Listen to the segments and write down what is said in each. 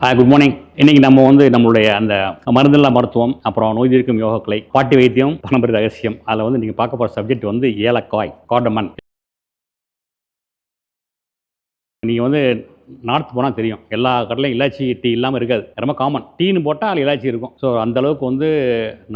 ஆ good morning இன்னைக்கு நம்ம வந்து நம்மளுடைய அந்த மருந்தில்லா மருத்துவம் அப்புறம் நோய் தீர்க்கும் யோகக்கலை பாட்டி வைத்தியம் பரம்பரை ரகசியம் அதில் வந்து நீங்கள் பார்க்க போகிற சப்ஜெக்ட் வந்து ஏலக்காய் காடமன் நீங்கள் வந்து நார்த் போனால் தெரியும். எல்லா கடலையும் இலாச்சி டீ இல்லாமல் இருக்காது. ரொம்ப காமன் டீன்னு போட்டால் அதில் இலாச்சி இருக்கும். ஸோ அந்த அளவுக்கு வந்து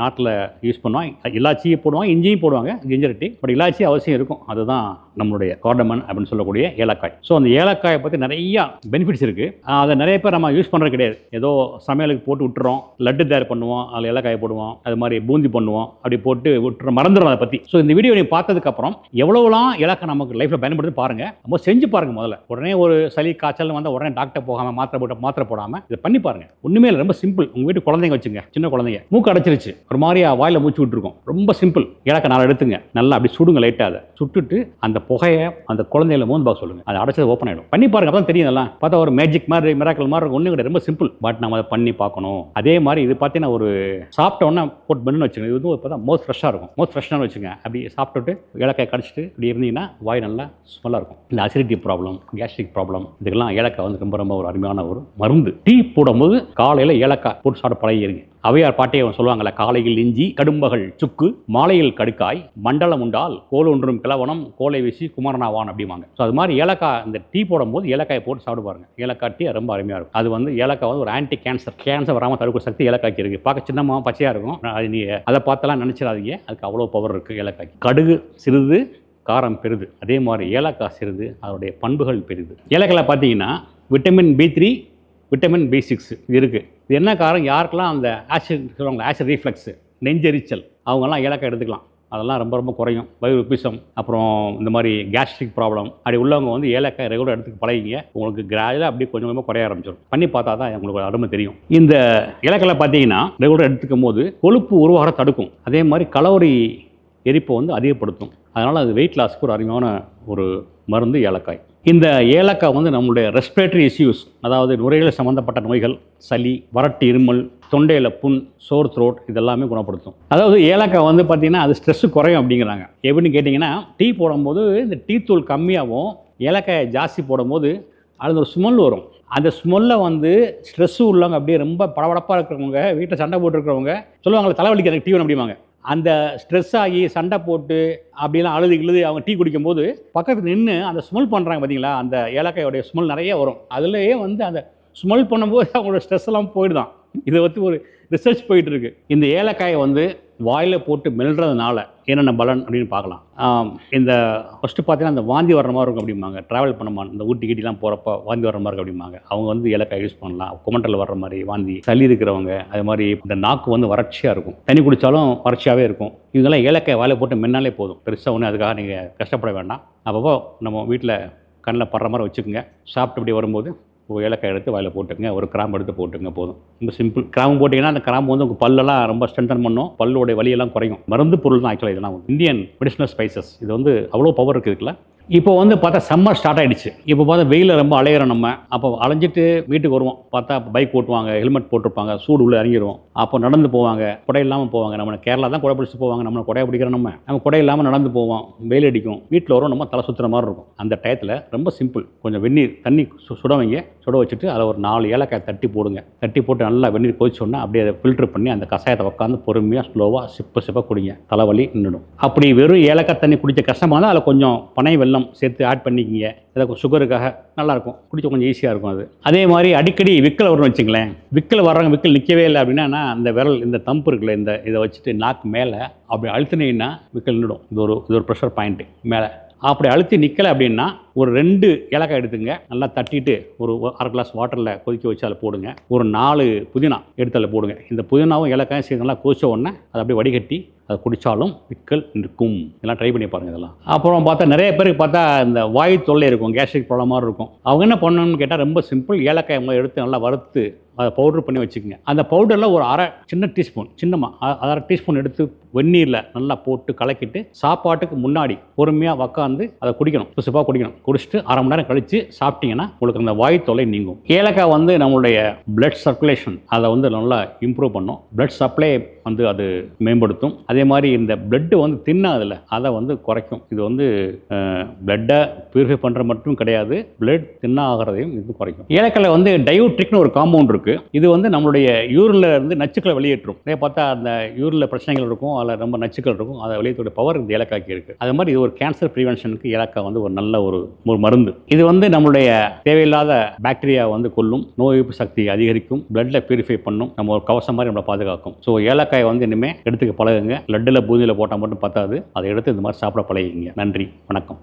நாட்டில் யூஸ் பண்ணுவாங்க. இலாச்சியும் போடுவாங்க இஞ்சியும் போடுவாங்க ஜிஞ்சர் டீ பட் இலாச்சி அவசியம் இருக்கும். அதுதான் நம்மளுடைய கார்டமன் அப்படின்னு சொல்லக்கூடிய ஏலக்காய். ஸோ அந்த ஏலக்காயை பற்றி நிறையா பெனிஃபிட்ஸ் இருக்குது அதை நிறைய பேர் நம்ம யூஸ் பண்ணுறது கிடையாது. ஏதோ சமையலுக்கு போட்டு விட்டுறோம் லட்டு தயார் பண்ணுவோம் அதில் ஏலக்காய் போடுவோம் அது மாதிரி பூந்தி பண்ணுவோம் அப்படி போட்டு விட்டுறோம் மறந்துடும் அதை பற்றி ஸோ இந்த வீடியோ நீ பார்த்ததுக்கப்புறம் எவ்வளோலாம் ஏலக்காய் நமக்கு லைஃப்பில் பயன்படுத்தி பாருங்கள் நம்ம செஞ்சு பாருங்கள் முதல்ல. உடனே ஒரு சளி காய்ச்சல் வந்தால் உடனே டாக்டர் போகாமல் மாத்திரை போட்டு மாத்திரை போடாமல் இதை பண்ணி பாருங்கள் ஒன்றுமே இல்லை ரொம்ப சிம்பிள் உங்கள் வீட்டு குழந்தைங்க வச்சுங்க சின்ன குழந்தைங்க. மூக்கு அடைச்சிருச்சு. ஒரு மாதிரியா வாயில் மூச்சு விட்டுருக்கோம். ரொம்ப சிம்பிள் ஏலக்காய் நாலு எடுத்துங்க. நல்லா அப்படி சுடுங்க லைட்டாக அதை. சுட்டுட்டு அந்த புகையை அந்த குழந்தையில மோந்து பார்க்க சொல்லுங்க. அதை அடைச்சது ஓப்பன் ஆகிடும் பண்ணி பாருங்க அப்போ தெரியும் எல்லாம் பார்த்தா ஒரு மேஜிக் மாதிரி மிராக்கல் மாதிரி இருக்கும். ஒன்றும் கிடையாது. ரொம்ப சிம்பிள் பட் நம்ம அதை பண்ணி பார்க்கணும். அதே மாதிரி இது பார்த்தீங்கன்னா ஒரு சாப்பிட்ட உடனே போட்டு பண்ணுன்னு வச்சுக்கோங்க. இது வந்து இப்போ மோஸ்ட் ஃப்ரெஷ்ஷாக இருக்கும். மோஸ்ட் ஃப்ரெஷ்ஷாக வச்சுங்க அப்படி சாப்பிட்டுட்டு ஏலக்காய் கடிச்சிட்டு இப்படி இருந்தீங்கன்னா வாய் நல்லா ஸ்மெல்லாக இருக்கும். இந்த அசிடிட்டி ப்ராப்ளம் கேஸ்ட்ரிக் ப்ராப்ளம் இதுக்கெல்லாம் ஏலக்காய் வந்து ரொம்ப ரொம்ப ஒரு அருமையான ஒரு மருந்து. டீ போடும்போது காலையில் ஏலக்காய் போட்டு சாப்பிட பழகிருங்க அவையார் பாட்டையை சொல்லுவாங்கல்ல காலையில் இஞ்சி கடும்பகல் சுக்கு மாலையில் கடுக்காய் மண்டலம் உண்டால் கோல் ஒன்றும் கிளவனம் கோலை வீசி குமரனாவான் அப்படிம்பாங்க. ஸோ அது மாதிரி ஏலக்காய் இந்த டீ போடும்போது ஏலக்காயை போட்டு சாப்பிட்டு பாருங்க ஏலக்காய் டீ ரொம்ப அருமையாக இருக்கும். அது வந்து ஏலக்காய் வந்து ஒரு ஆன்டி கேன்சர் கேன்சர் வராமல் தடுக்கிற சக்தி ஏலக்காய்க்கு இருக்குது பார்க்க சின்னமாக பச்சையாக இருக்கும். அது நீங்கள் அதை பார்த்தெல்லாம் நினச்சிடாதீங்க. அதுக்கு அவ்வளோ பவர் இருக்குது ஏலக்காய்க்கு. கடுகு சிறிது காரம் பெருது. அதே மாதிரி ஏலக்காய் சிறிது அதனுடைய பண்புகள் பெருது. ஏலக்காயில் பார்த்தீங்கன்னா vitamin B three vitamin B six இது இருக்குது இது என்ன காரணம்? யாருக்கெல்லாம் அந்த ஆசிட் சொல்லுவாங்க ஆசிட் ரீஃப்ளெக்ஸு நெஞ்செரிச்சல் அவங்கெல்லாம் ஏலக்காய் எடுத்துக்கலாம். அதெல்லாம் ரொம்ப ரொம்ப குறையும். வயிறு உப்பிசம் அப்புறம் இந்த மாதிரி கேஸ்ட்ரிக் ப்ராப்ளம் அப்படி உள்ளவங்க வந்து ஏலக்காய் ரெகுலர் எடுத்து பழகிங்க. உங்களுக்கு கிராஜுவலாக அப்படியே கொஞ்சம் கொஞ்சமாக குறைய ஆரம்பிச்சிடும். பண்ணி பார்த்தா தான் உங்களுக்கு அருமை தெரியும். இந்த ஏலக்காயில் பார்த்தீங்கன்னா ரெகுலர் எடுத்துக்கும் போது கொழுப்பு உருவாக தடுக்கும். அதே மாதிரி கலோரி எரிப்பை வந்து அதிகப்படுத்தும். அதனால் அது வெயிட் லாஸ்க்கு ஒரு அருமையான ஒரு மருந்து ஏலக்காய். இந்த ஏலக்காய் வந்து நம்மளுடைய ரெஸ்பிரேட்டரி இஷ்யூஸ் அதாவது நுரையீரல் சம்மந்தப்பட்ட நோய்கள் சளி வறட்டு இருமல் தொண்டையில் புண் சோர் த்ரோட் இதெல்லாமே குணப்படுத்தும். அதாவது ஏலக்காய் வந்து பார்த்திங்கன்னா அது ஸ்ட்ரெஸ்ஸு குறையும் அப்படிங்கிறாங்க. எப்படின்னு கேட்டிங்கன்னா டீ போடும்போது இந்த டீ தூள் கம்மியாகவும் ஏலக்காயை ஜாஸ்தி போடும்போது அது ஒரு ஸ்மெல் வரும். அந்த ஸ்மெல்லை வந்து ஸ்ட்ரெஸ்ஸு உள்ளவங்க அப்படியே ரொம்ப படபடப்பாக இருக்கிறவங்க வீட்டில் சண்டை போட்டுருக்கிறவங்க சொல்லுவாங்க தலைவலிக்கு எனக்கு டீ வேணும் அப்படிம்பாங்க. அந்த ஸ்ட்ரெஸ் ஆகி சண்டை போட்டு அப்படிலாம் அழுது இழுது அவங்க டீ குடிக்கும்போது பக்கத்தில் நின்று அந்த ஸ்மெல் பண்ணுறாங்க பார்த்தீங்களா அந்த ஏலக்காயோடைய ஸ்மெல் நிறைய வரும். அதுலேயே வந்து அந்த ஸ்மெல் பண்ணும்போது அவங்களோட ஸ்ட்ரெஸ் எல்லாம் போயிடுதான். இதை வந்து ஒரு ரிசர்ச் போயிட்டுருக்கு இந்த ஏலக்காயை வந்து வாயில் போட்டு மெல்றதுனால என்னென்ன பலன் அப்படின்னு பார்க்கலாம். இந்த ஃபஸ்ட்டு பார்த்தீங்கன்னா அந்த வாந்தி வர்ற மாதிரி இருக்கும் அப்படிம்பாங்க. ட்ராவல் பண்ண இந்த ஊட்டி கிட்டிலாம் போகிறப்ப வாந்தி வர மாதிரி இருக்கும் அப்படிம்பாங்க. அவங்க வந்து ஏலக்காய் யூஸ் பண்ணலாம். குமண்டல் வர்ற மாதிரி வாந்தி சளி இருக்கிறவங்க அது மாதிரி இந்த நாக்கு வந்து வறட்சியாக இருக்கும். தண்ணி குடித்தாலும் வறட்சியாகவே இருக்கும். இவங்கெல்லாம் ஏலக்காய் வாயில் போட்டு மென்னாலே போதும். பெருசாக ஒன்று அதுக்காக நீங்கள் கஷ்டப்பட வேண்டாம். அப்பப்போ நம்ம வீட்டில் கண்ணில் படுற மாதிரி வச்சுக்கோங்க. சாப்பிட்டு இப்படி வரும்போது ஏலக்காய் எடுத்து வாயில் போட்டுங்க ஒரு கிராம்பு எடுத்து போட்டுங்க போதும். ரொம்ப சிம்பிள் கிராம்பு போட்டிங்கன்னா அந்த கிராம்பு வந்து உங்கள் பல்லெல்லாம் ரொம்ப ஸ்ட்ரென்தன் பண்ணும். பல்லுடைய வலியெல்லாம் குறையும். மருந்து பொருள் தான் ஆக்சுவலாக இதெல்லாம் இந்தியன் மெடிசனல் ஸ்பைசஸ் இது வந்து அவ்வளோ பவர் இருக்குது இதுக்குள்ள. இப்போ வந்து பார்த்தா சம்மர் ஸ்டார்ட் ஆகிடுச்சு இப்போ பார்த்தா வெயிலில் ரொம்ப அலையிறோம் நம்ம. அப்போ அலைஞ்சிட்டு வீட்டுக்கு வருவோம். பார்த்தா பைக் ஓட்டுவாங்க ஹெல்மெட் போட்டிருப்பாங்க சூடு உள்ளே இறங்கிடுவோம் அப்போ நடந்து போவாங்க குடை இல்லாமல் போவாங்க. நம்ம கேரளா தான் குடை பிடிச்சி போவாங்க நம்ம குடையை பிடிக்கிறோம் நம்ம. நம்ம குடை இல்லாமல் நடந்து போவோம் வெயில் அடிக்கும். வீட்டில் வரும் நம்ம தலை சுற்றுற மாதிரி இருக்கும். அந்த டயத்தில் ரொம்ப சிம்பிள் கொஞ்சம் வெந்நீர் தண்ணி சு- சுட வைங்க. சுட வச்சுட்டு அதில் ஒரு நாலு ஏலக்காய் தட்டி போடுங்க. தட்டி போட்டு நல்லா வெந்நீர் கொதிச்சோன்னா அப்படியே அதை ஃபில்டர் பண்ணி அந்த கஷாயத்தை உட்காந்து பொறுமையாக ஸ்லோவாக சிப்ப சிப்ப குடிங்க. தலைவலி நின்றுடும் அப்படி வெறும் ஏலக்காய் தண்ணி குடித்த கஷ்டமாக தான் அதில் கொஞ்சம் பனை வெள்ளம் வெல்லம் சேர்த்து ஆட் பண்ணிக்கிங்க. இதை சுகருக்காக நல்லாயிருக்கும். குடிச்ச கொஞ்சம் ஈஸியாக இருக்கும் அது. அதே மாதிரி அடிக்கடி விக்கல் வரணும்னு வச்சுங்களேன். விக்கல் வர்றவங்க விக்கல் நிற்கவே இல்லை அப்படின்னா அந்த விரல் இந்த தம்பு இருக்குல்ல இந்த இதை வச்சுட்டு நாக்கு மேலே அப்படி அழுத்தினீங்கன்னா விக்கல் நின்றுடும். இது ஒரு இது ஒரு ப்ரெஷர் பாயிண்ட்டு மேலே. அப்படி அழுத்தி நிற்கலை அப்படின்னா ஒரு ரெண்டு ஏலக்காய் எடுத்துங்க. நல்லா தட்டிட்டு ஒரு அரை கிளாஸ் வாட்டரில் கொதிக்க வச்சு அதில் போடுங்க. ஒரு நாலு புதினா எடுத்து அதில் போடுங்க. இந்த புதினாவும் ஏலக்காயும் சேர்த்து நல்லா கொதிச்ச உடனே அதை அப்படியே வடிகட்டி அதை குடித்தாலும் பிக்கல் நிற்கும். இதெல்லாம் ட்ரை பண்ணி பாருங்கள் இதெல்லாம். அப்புறம் பார்த்தா நிறைய பேருக்கு பார்த்தா இந்த வாயு தொல்லை இருக்கும் கேஸ்ட்ரிக் ப்ராப்ளமாக இருக்கும். அவங்க என்ன பண்ணணும்னு கேட்டால் ரொம்ப சிம்பிள் ஏலக்காய் முதல்ல எடுத்து நல்லா வறுத்து அதை பவுட்ரு பண்ணி வச்சுக்கோங்க. அந்த பவுடரில் ஒரு அரை சின்ன டீஸ்பூன் சின்னமாக அரை டீஸ்பூன் எடுத்து வெந்நீரில் நல்லா போட்டு கலக்கிட்டு சாப்பாட்டுக்கு முன்னாடி பொறுமையாக உக்காந்து அதை குடிக்கணும். சுசுப்பாக குடிக்கணும். குடிச்சிட்டு அரை மணி நேரம் கழித்து சாப்பிட்டீங்கன்னா உங்களுக்கு அந்த வாய் தொலை நீங்கும். ஏலக்காய் வந்து நம்மளுடைய பிளட் சர்க்குலேஷன் அதை வந்து நல்லா இம்ப்ரூவ் பண்ணும். பிளட் சப்ளை வந்து அது மேம்படுத்தும். அதே மாதிரி இந்த பிளட்டு வந்து தின்னாதில்ல அதை வந்து குறைக்கும். இது வந்து பிளட்டை பியூரிஃபை பண்ணுற மட்டும் கிடையாது. பிளட் தின்னாகிறதையும் இது குறைக்கும். ஏலக்காயில் வந்து டயோட்ரிக்னு ஒரு காம்பவுண்ட் இருக்குது இது வந்து நம்மளுடைய யூரில் இருந்து நச்சுக்களை வெளியேற்றும். அதே பார்த்தா அந்த யூரில் பிரச்சனைகள் இருக்கும் அதில் ரொம்ப நச்சுக்கள் இருக்கும். அதை வெளியேற்ற பவர் இந்த ஏலக்காய்க்கு இருக்குது அது மாதிரி இது ஒரு கேன்சர் ப்ரிவென்ஷனுக்கு ஏலக்காய் வந்து ஒரு நல்ல ஒரு ஒரு மருந்து. இது வந்து நம்மளுடைய தேவையில்லாத பாக்டீரியா வந்து கொல்லும் நோய் எதிர்ப்பு சக்தி அதிகரிக்கும் பிளட்ல பியூரிஃபை பண்ணும் நம்ம ஒரு கவசம் மாதிரி நம்மளை பாதுகாக்கும். ஸோ ஏலக்காய் வந்து இனிமேல் எடுத்துக்க பழகுங்க. லட்டில் பூந்தியில் போட்டால் மட்டும் பத்தாது. அதை எடுத்து இந்த மாதிரி சாப்பிட பழகிங்க நன்றி. வணக்கம்.